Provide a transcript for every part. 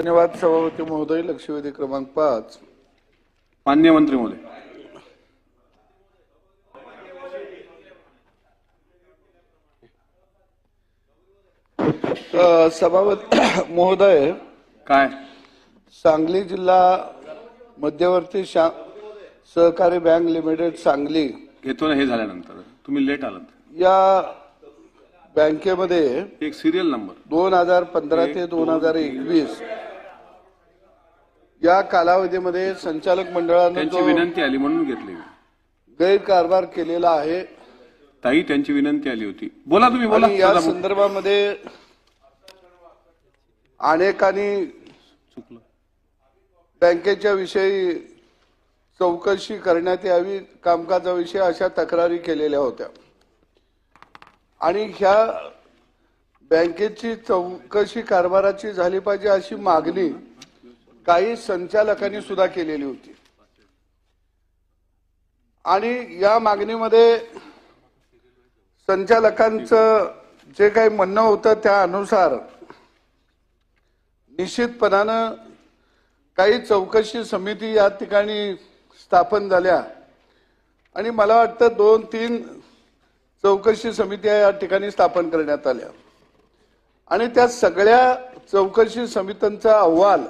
धन्यवाद सभापती महोदय. लक्षवेधी क्रमांक पाच. मान्य मंत्री महोदय. सभापती महोदय. काय? सांगली जिल्हा मध्यवर्ती सहकारी बँक लिमिटेड सांगली. घेतो ना हे झाल्यानंतर. तुम्ही लेट आलात. या बँकेमध्ये एक सिरियल नंबर दोन हजार पंधरा ते दोन हजार एकवीस या कालावधीमध्ये संचालक मंडळानं त्यांची विनंती आली म्हणून घेतली. गैरकारभार केलेला आहे ताई त्यांची विनंती आली होती बोला तुम्ही बोला या. संदर्भामध्ये अनेकांनी चुकलं बँकेच्या विषयी चौकशी करण्यात यावी कामकाजाविषयी अशा तक्रारी केलेल्या होत्या आणि ह्या बँकेची चौकशी कारभाराची झाली पाहिजे अशी मागणी काही संचालकांनी सुद्धा केलेली होती. आणि या मागणीमध्ये संचालकांचं जे काही म्हणणं होतं त्या अनुसार निश्चितपणानं काही चौकशी समिती या ठिकाणी स्थापन झाल्या. आणि मला वाटतं दोन तीन चौकशी समित्या या ठिकाणी स्थापन करण्यात आल्या. आणि त्या सगळ्या चौकशी समित्यांचा अहवाल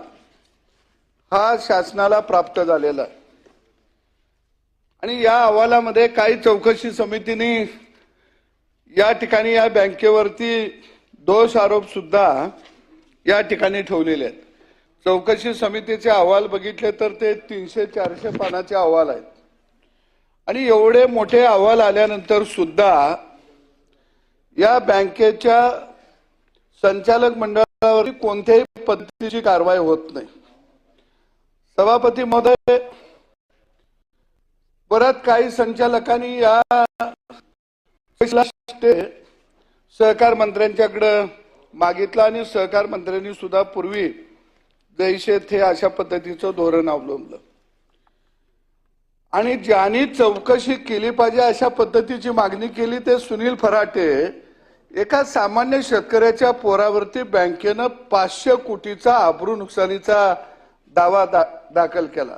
हा शासनाला प्राप्त झालेला आहे. आणि या अहवालामध्ये काही चौकशी समितीने या ठिकाणी या बँकेवरती दोष आरोप सुद्धा या ठिकाणी ठेवलेले आहेत. चौकशी समितीचे अहवाल बघितले तर ते तीनशे चारशे पानाचे अहवाल आहेत. आणि एवढे मोठे अहवाल आल्यानंतर सुद्धा या बँकेच्या संचालक मंडळावर कोणत्याही पद्धतीची कारवाई होत नाही. सभापती महोदय परत काही संचालकांनी या सहकार मंत्र्यांच्याकडं मागितलं आणि सहकार मंत्र्यांनी सुद्धा पूर्वी जैसे थे अशा पद्धतीचं धोरण अवलंबलं. आणि ज्यांनी चौकशी केली पाहिजे अशा पद्धतीची मागणी केली ते सुनील फराटे एका सामान्य शेतकऱ्याच्या पोरावरती बँकेनं पाचशे कोटीचा आबरू नुकसानीचा दावा दा, दाखल केला.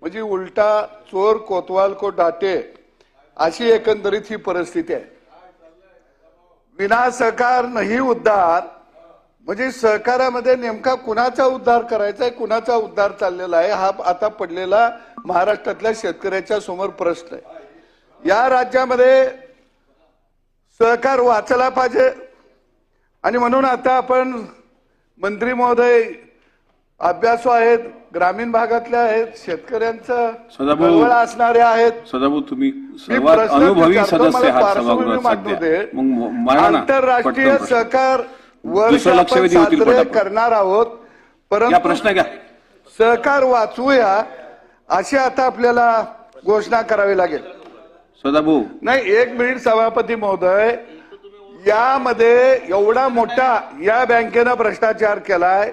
म्हणजे उलटा चोर कोतवाल को डाटे अशी एकंदरीत ही परिस्थिती आहे. विना सहकार नाही उद्धार म्हणजे सहकारामध्ये नेमका कुणाचा उद्धार करायचा आहे कुणाचा उद्धार चाललेला आहे हा आता पडलेला महाराष्ट्रातल्या शेतकऱ्याच्या समोर प्रश्न आहे. या राज्यामध्ये सहकार वाचला पाहिजे. आणि म्हणून आता आपण मंत्री महोदय अभ्यासू आहेत ग्रामीण भागातल्या आहेत शेतकऱ्यांचं सदाभाऊ. असणारे आहेत. सदाभाऊ तुम्ही सर्वात अनुभवी सदस्य आहात सभागृहात आंतरराष्ट्रीय. सहकार वर्ष साजरे. करणार आहोत. परंतु प्रश्न घ्या. सहकार वाचवूया अशी आता आपल्याला घोषणा करावी लागेल. सदाभाऊ. नाही एक मिनिट सभापती महोदय. यामध्ये एवढा मोठा या बँकेनं भ्रष्टाचार केलाय.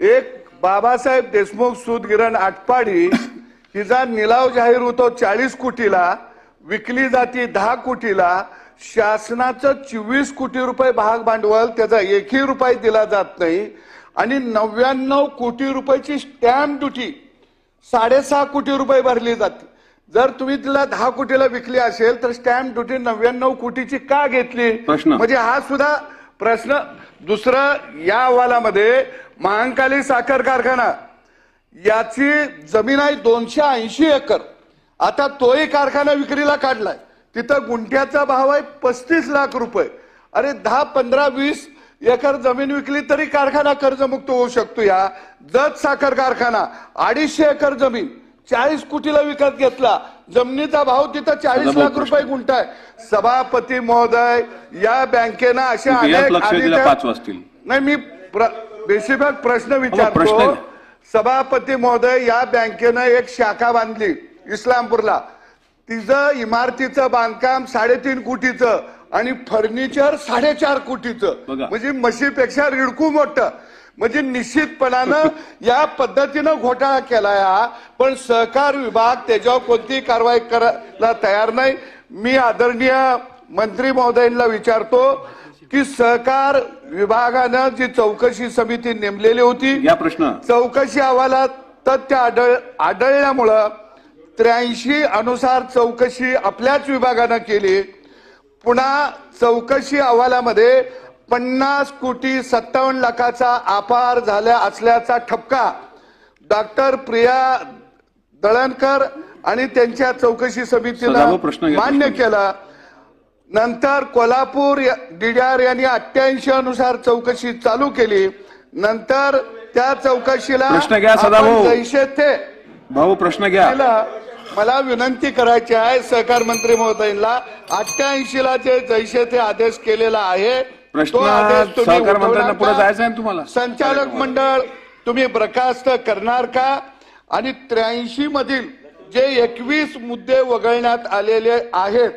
एक बाबासाहेब देशमुख सूतगिरण आटपाडी हिचा निलाव जाहीर होतो चाळीस कोटीला विकली जाती दहा कोटीला शासनाचं चोवीस कोटी रुपये भाग भांडवल त्याचा एकही रुपये दिला जात नाही आणि नव्याण्णव कोटी रुपयाची स्टॅम्प ड्युटी साडेसहा कोटी रुपये भरली जाते जर तुम्ही तिला दहा कोटीला विकली असेल तर स्टॅम्प ड्युटी नव्याण्णव कोटीची का घेतली. म्हणजे हा सुद्धा प्रश्न दुसरं या अहवालामध्ये महांकाली साखर कारखाना याची जमीन आहे दोनशे ऐंशी एकर. आता तोही कारखाना विक्रीला काढलाय. तिथं गुंठ्याचा भाव आहे पस्तीस लाख रुपये. अरे दहा पंधरा वीस एकर जमीन विकली तरी कारखाना कर्जमुक्त होऊ शकतो या. जत साखर कारखाना अडीचशे एकर जमीन चाळीस कोटीला विकत घेतला. जमिनीचा भाव तिथं चाळीस लाख रुपये गुंठा आहे. सभापती महोदय या बँकेनं अशा याच अनेक नाही मी बेशिबाग प्रश्न विचारतो. सभापती महोदय या बँकेनं एक शाखा बांधली इस्लामपूरला. तिचं इमारतीचं बांधकाम साडेतीन कोटीचं आणि फर्निचर साडेचार कोटीचं. म्हणजे म्हशीपेक्षा रिडकू मोठं. म्हणजे निश्चितपणानं या पद्धतीनं घोटाळा केलाय हा. पण सहकार विभाग त्याच्यावर कोणतीही कारवाई करायला तयार नाही. मी आदरणीय मंत्री महोदयांना विचारतो की सहकार विभागानं जी चौकशी समिती नेमलेली होती या प्रश्न. चौकशी अहवालात तथ्य आढळ आढळल्यामुळं त्र्याऐंशी अनुसार चौकशी आपल्याच विभागानं केली. पुन्हा चौकशी अहवालामध्ये पन्नास कोटी सत्तावन्न लाखाचा अपार झाला असल्याचा ठपका डॉक्टर प्रिया दळणकर आणि त्यांच्या चौकशी घ्या, मान्य. केला. नंतर कोल्हापूर डीडीआर यांनी अठ्ठ्याऐंशी अनुसार चौकशी चालू केली. नंतर त्या चौकशीला भाऊ प्रश्न घ्या. मला मला विनंती करायची आहे सहकार मंत्री महोदयांना अठ्ठ्याऐंशी ला जे जैसे ते आदेश केलेला आहे प्रश्न तो आदेश तुम्ही सहकार मंत्र्यांना पुढे? जायचं आहे ना तुम्हाला? संचालक मंडळ तुम्ही बरखास्त करणार का? आणि त्र्याऐंशी मधील जे एकवीस मुद्दे वगळण्यात आलेले आहेत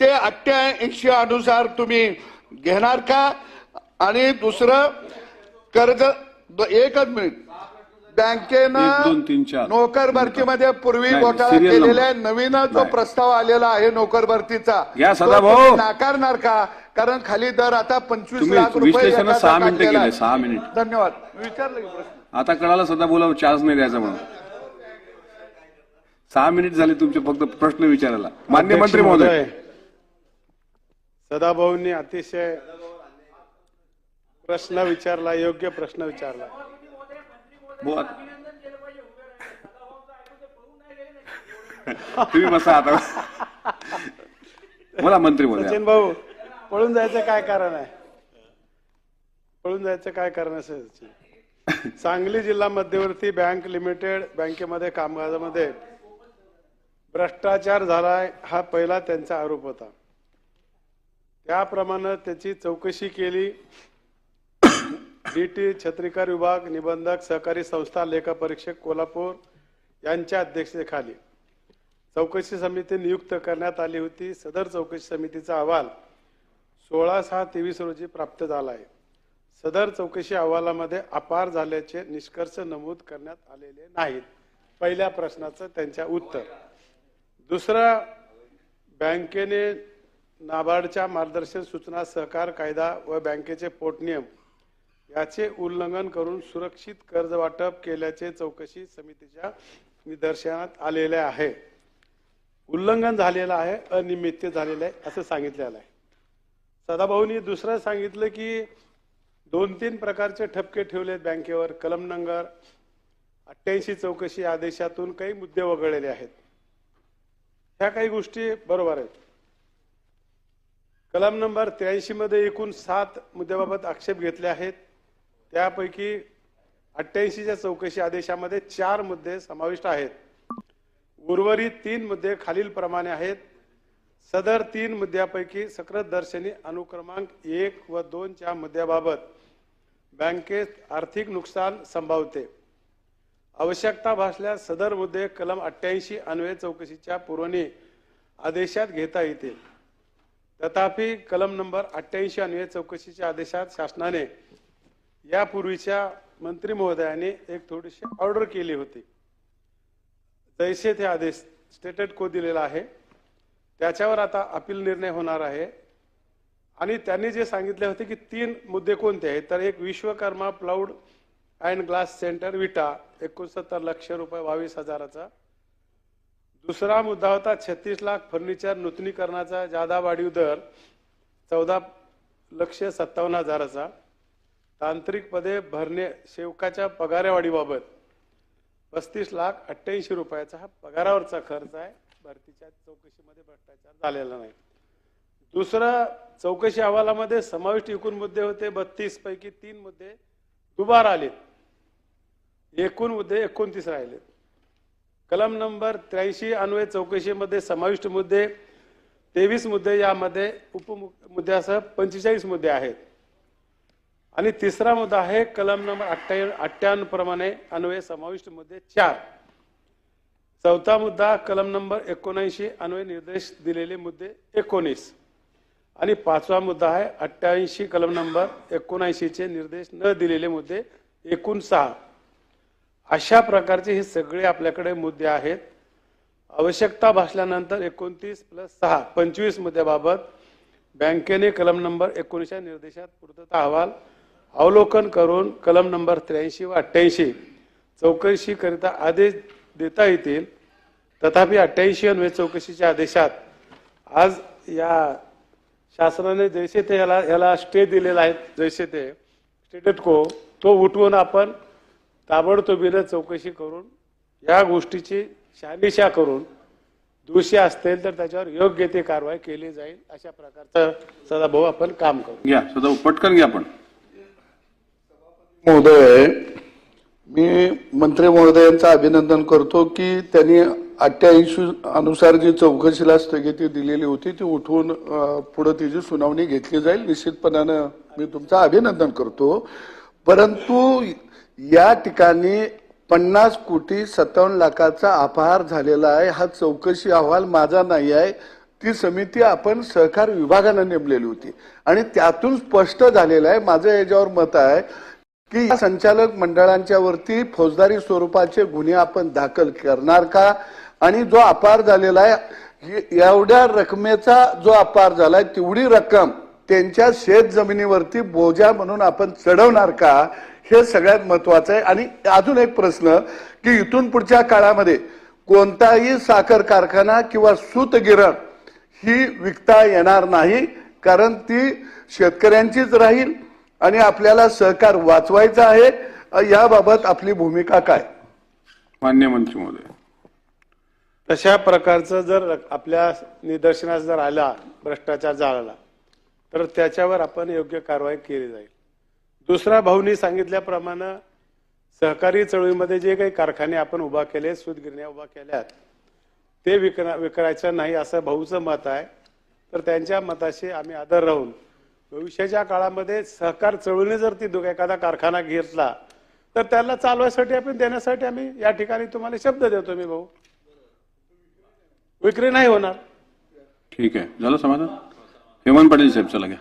ते अठ्ठ्याऐंशी अनुसार तुम्ही घेणार का? आणि दुसरं कर्ज द- एकच मिनिट. बँकेनं चार. नोकर भरतीमध्ये पूर्वी घोटाळा केलेल्या. नवीन जो. प्रस्ताव आलेला आहे नोकर भरतीचा नाकारणार का कारण खाली दर आता पंचवीस लाख रुपये सहा मिनिटं आहे. सहा मिनिट. धन्यवाद विचारलं की प्रश्न आता कळालं सदा बोला चार्ज नाही द्यायचा म्हणून सहा मिनिट झाले तुमचे फक्त प्रश्न विचारायला मान्य मंत्री महोदय सदाभाऊंनी अतिशय प्रश्न विचारला योग्य प्रश्न विचारला बोला. तुम्ही बसा आता. बोला मंत्री सचिन भाऊ पळून जायचं काय कारण आहे? पळून जायचं काय कारण असेल सचिन? सांगली जिल्हा मध्यवर्ती बँक लिमिटेड बँकेमध्ये कामकाजामध्ये भ्रष्टाचार झालाय हा पहिला त्यांचा आरोप होता. त्याप्रमाणे त्याची चौकशी केली. डीटी छत्रीकर विभाग निबंधक सहकारी संस्था लेखापरीक्षक कोल्हापूर यांच्या अध्यक्षतेखाली चौकशी समिती नियुक्त करण्यात आली होती. सदर चौकशी समितीचा अहवाल सोळा सहा तेवीस रोजी प्राप्त झाला आहे. सदर चौकशी अहवालामध्ये अपार झाल्याचे निष्कर्ष नमूद करण्यात आलेले नाहीत. पहिल्या प्रश्नाचं त्यांच्या उत्तर. दुसरा बँकेने नाबार्डच्या मार्गदर्शन सूचना सहकार कायदा व बँकेचे पोटनियम याचे उल्लंघन करून सुरक्षित कर्ज वाटप केल्याचे चौकशी समितीच्या निदर्शनात आलेले आहे. उल्लंघन झालेलं आहे अनियमित झालेलं आहे असं सांगितलेलं आहे. सदाभाऊनी दुसरं सांगितलं की दोन तीन प्रकारचे ठपके ठेवलेत बँकेवर कलम नंबर अठ्ठ्याऐंशी चौकशी आदेशातून काही मुद्दे वगळलेले आहेत. ह्या काही गोष्टी बरोबर आहेत. कलम नंबर त्र्याऐंशी मध्ये एकूण सात मुद्द्याबाबत आक्षेप घेतले आहेत. त्यापैकी अठ्ठ्याऐंशीच्या चौकशी आदेशामध्ये चार मुद्दे समाविष्ट आहेत. उर्वरित तीन मुद्दे खालील प्रमाणे आहेत. सदर तीन मुद्द्यापैकी सक्रत दर्शनी अनुक्रमांक एक व दोनच्या मुद्द्याबाबत बँकेत आर्थिक नुकसान संभावते आवश्यकता भासल्यास सदर मुद्दे कलम अठ्ठ्याऐंशी अन्वय चौकशीच्या पुरवणी आदेशात घेता येतील. तथापि कलम नंबर अठ्ठ्याऐंशी अन्वय चौकशीच्या आदेशात शासनाने यापूर्वीच्या मंत्री महोदयाने एक थोडीशी ऑर्डर केली होती. जैसे ते आदेश स्टेटेड को दिलेला आहे. त्याच्यावर आता अपील निर्णय होणार आहे. आणि त्यांनी जे सांगितले होते की तीन मुद्दे कोणते आहेत तर एक Vishwakarma plywood and glass centre Vita एकोणसत्तर लक्ष रुपये बावीस हजाराचा. दुसरा मुद्दा होता छत्तीस लाख फर्निचर नूतनीकरणाचा जादा वाढीव दर चौदा लक्ष सत्तावन्न हजाराचा. तांत्रिक पदे भरणे सेवकाच्या पगारेवाढीबाबत पस्तीस लाख अठ्ठ्याऐंशी रुपयाचा हा पगारावरचा खर्च आहे. भरतीच्या चौकशीमध्ये भ्रष्टाचार झालेला नाही. दुसरं चौकशी अहवालामध्ये समाविष्ट एकूण मुद्दे होते. बत्तीस पैकी तीन मुद्दे दुबार आलेत. एकूण मुद्दे एकोणतीस राहिलेत. कलम नंबर त्र्याऐंशी अन्वय चौकशीमध्ये समाविष्ट मुद्दे तेवीस मुद्दे यामध्ये उपमुद्द्यासह पंचेचाळीस मुद्दे आहेत. आणि तिसरा मुद्दा आहे कलम नंबर अठ्ठ्या अठ्ठ्याण्णव प्रमाणे अन्वये समाविष्ट मुद्दे चार. चौथा मुद्दा कलम नंबर एकोणऐंशी अन्वय निर्देश दिलेले मुद्दे एकोणीस. आणि पाचवा मुद्दा आहे अठ्ठ्याऐंशी कलम नंबर एकोणऐंशीचे निर्देश न दिलेले मुद्दे एकूण सहा. अशा प्रकारचे हे सगळे आपल्याकडे मुद्दे आहेत. आवश्यकता भासल्यानंतर एकोणतीस प्लस सहा पंचवीस मुद्द्याबाबत बँकेने कलम नंबर एकोणीसच्या निर्देशात पूर्तता अहवाल अवलोकन करून कलम नंबर त्र्याऐंशी व अठ्ठ्याऐंशी चौकशीकरिता आदेश देता येतील. तथापि अठ्ठ्याऐंशी अन्वय चौकशीच्या आदेशात आज या शासनाने जैसे ते याला याला स्टे दिलेला आहे जैसे ते स्टेटेट को तो उठवून आपण ताबडतोबीनं चौकशी करून या गोष्टीची शहानिशा करून दोषी असतील तर त्याच्यावर योग्य ती कारवाई केली जाईल अशा प्रकारचं सदाभाऊ आपण काम करू. घ्या सदा पटकन घ्या आपण. महोदय मी मंत्री महोदयांचं अभिनंदन करतो की त्यांनी अठ्ठ्याऐंशी अनुसार जी चौकशीला स्थगिती दिलेली होती ती उठवून पुढे तिची सुनावणी घेतली जाईल निश्चितपणानं मी तुमचं अभिनंदन करतो. परंतु या ठिकाणी पन्नास कोटी सत्तावन्न लाखाचा अपहार झालेला आहे हा चौकशी अहवाल माझा नाही आहे. ती समिती आपण सहकार विभागानं नेमलेली होती. आणि त्यातून स्पष्ट झालेलं आहे माझं याच्यावर मत आहे की या संचालक मंडळांच्या वरती फौजदारी स्वरूपाचे गुन्हे आपण दाखल करणार का? आणि जो अपार झालेला आहे एवढ्या रकमेचा जो अपार झालाय तेवढी रक्कम त्यांच्या शेत जमिनीवरती बोजा म्हणून आपण चढवणार का? हे सगळ्यात महत्वाचं आहे. आणि अजून एक प्रश्न की इथून पुढच्या काळामध्ये कोणताही साखर कारखाना किंवा सूतगिरण ही विकता येणार नाही कारण ती शेतकऱ्यांचीच राहील. आणि आपल्याला सहकार वाचवायचा आहे याबाबत आपली भूमिका काय? मान्य मंत्री महोदय. तशा प्रकारचं जर आपल्या निदर्शनास जर आला भ्रष्टाचार झाला तर त्याच्यावर आपण योग्य कारवाई केली जाईल. दुसरा भाऊनी सांगितल्याप्रमाणे सहकारी चळवळीमध्ये जे काही कारखाने आपण उभा केले सूतगिरण्या उभा केल्यात ते विकरा विकायचं नाही असं भाऊचं मत आहे. तर त्यांच्या मताशी आम्ही आदर राहून भविष्याच्या काळामध्ये सहकार चळवळीने जर ती एखादा कारखाना घेतला तर त्याला चालवायसाठी आपण देण्यासाठी आम्ही या ठिकाणी तुम्हाला शब्द देतो मी भाऊ. विक्री नाही होणार. ठीक आहे. झालं समाधान? हेमंत पाटील साहेब चला घ्या.